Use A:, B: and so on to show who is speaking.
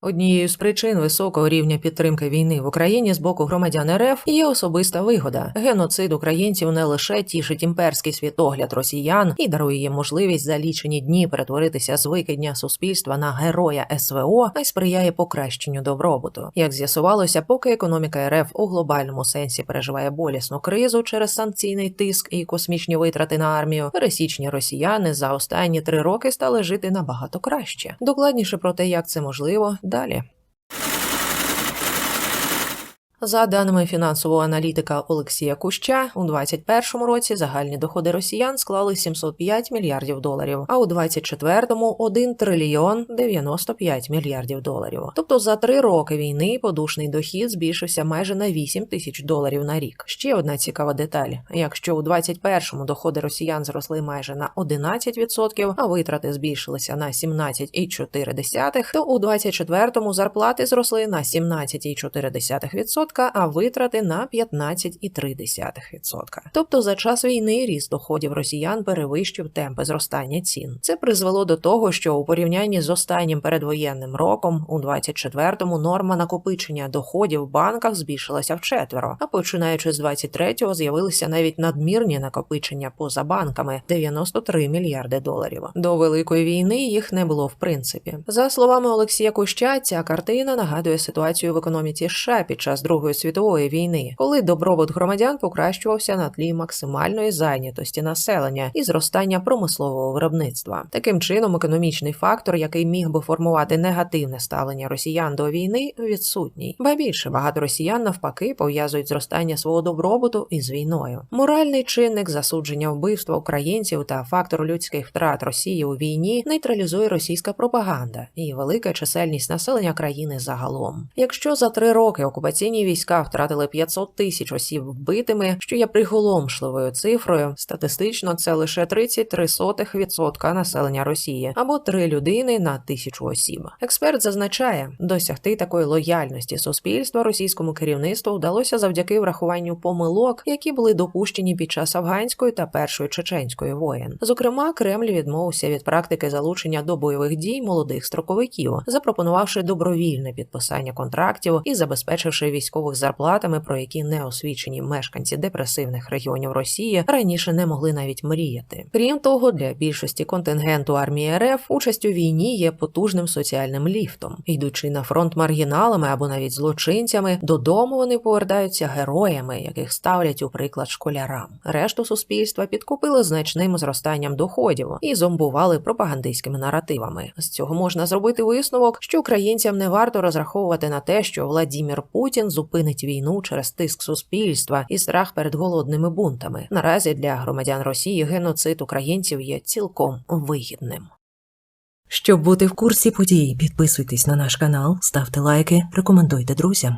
A: Однією з причин високого рівня підтримки війни в Україні з боку громадян РФ є особиста вигода. Геноцид українців не лише тішить імперський світогляд росіян і дарує їм можливість за лічені дні перетворитися з викидня суспільства на героя СВО, а й сприяє покращенню добробуту. Як з'ясувалося, поки економіка РФ у глобальному сенсі переживає болісну кризу через санкційний тиск і космічні витрати на армію, пересічні росіяни за останні три роки стали жити набагато краще. Докладніше про те, як це можливо, далі. За даними фінансового аналітика Олексія Куща, у 2021 році загальні доходи росіян склали 705 мільярдів доларів, а у 2024 – 1 трильйон 95 мільярдів доларів. Тобто за три роки війни подушний дохід збільшився майже на 8 тисяч доларів на рік. Ще одна цікава деталь: якщо у 2021 доходи росіян зросли майже на 11%, а витрати збільшилися на 17,4%, то у 2024 зарплати зросли на 17,4%, а витрати на 15,3%. Тобто за час війни ріст доходів росіян перевищив темпи зростання цін. Це призвело до того, що у порівнянні з останнім передвоєнним роком, у 24-му норма накопичення доходів в банках збільшилася вчетверо, а починаючи з 23-го з'явилися навіть надмірні накопичення поза банками 93 мільярди доларів. До великої війни їх не було в принципі. За словами Олексія Куща, ця картина нагадує ситуацію в економіці США під час Другої світової війни, коли добробут громадян покращувався на тлі максимальної зайнятості населення і зростання промислового виробництва. Таким чином, економічний фактор, який міг би формувати негативне ставлення росіян до війни, відсутній. Ба більше багато росіян навпаки пов'язують зростання свого добробуту із війною. Моральний чинник засудження вбивства українців та фактор людських втрат Росії у війні нейтралізує російська пропаганда і велика чисельність населення країни загалом. Якщо за три роки окупаційні війська втратили 500 тисяч осіб вбитими, що є приголомшливою цифрою, статистично це лише 33% населення Росії або три людини на тисячу осіб. Експерт зазначає, досягти такої лояльності суспільства російському керівництву вдалося завдяки врахуванню помилок, які були допущені під час афганської та першої чеченської воєн. Зокрема, Кремль відмовився від практики залучення до бойових дій молодих строковиків, запропонувавши добровільне підписання контрактів і забезпечивши військових зарплатами, про які неосвічені мешканці депресивних регіонів Росії раніше не могли навіть мріяти. Крім того, для більшості контингенту армії РФ участь у війні є потужним соціальним ліфтом. Йдучи на фронт маргіналами або навіть злочинцями, додому вони повертаються героями, яких ставлять у приклад школярам. Решту суспільства підкупили значним зростанням доходів і зомбували пропагандистськими наративами. З цього можна зробити висновок, що українцям не варто розраховувати на те, що Владімір Путін зупинить війну через тиск суспільства і страх перед голодними бунтами. Наразі для громадян Росії геноцид українців є цілком вигідним. Щоб бути в курсі подій, підписуйтесь на наш канал, ставте лайки, рекомендуйте друзям.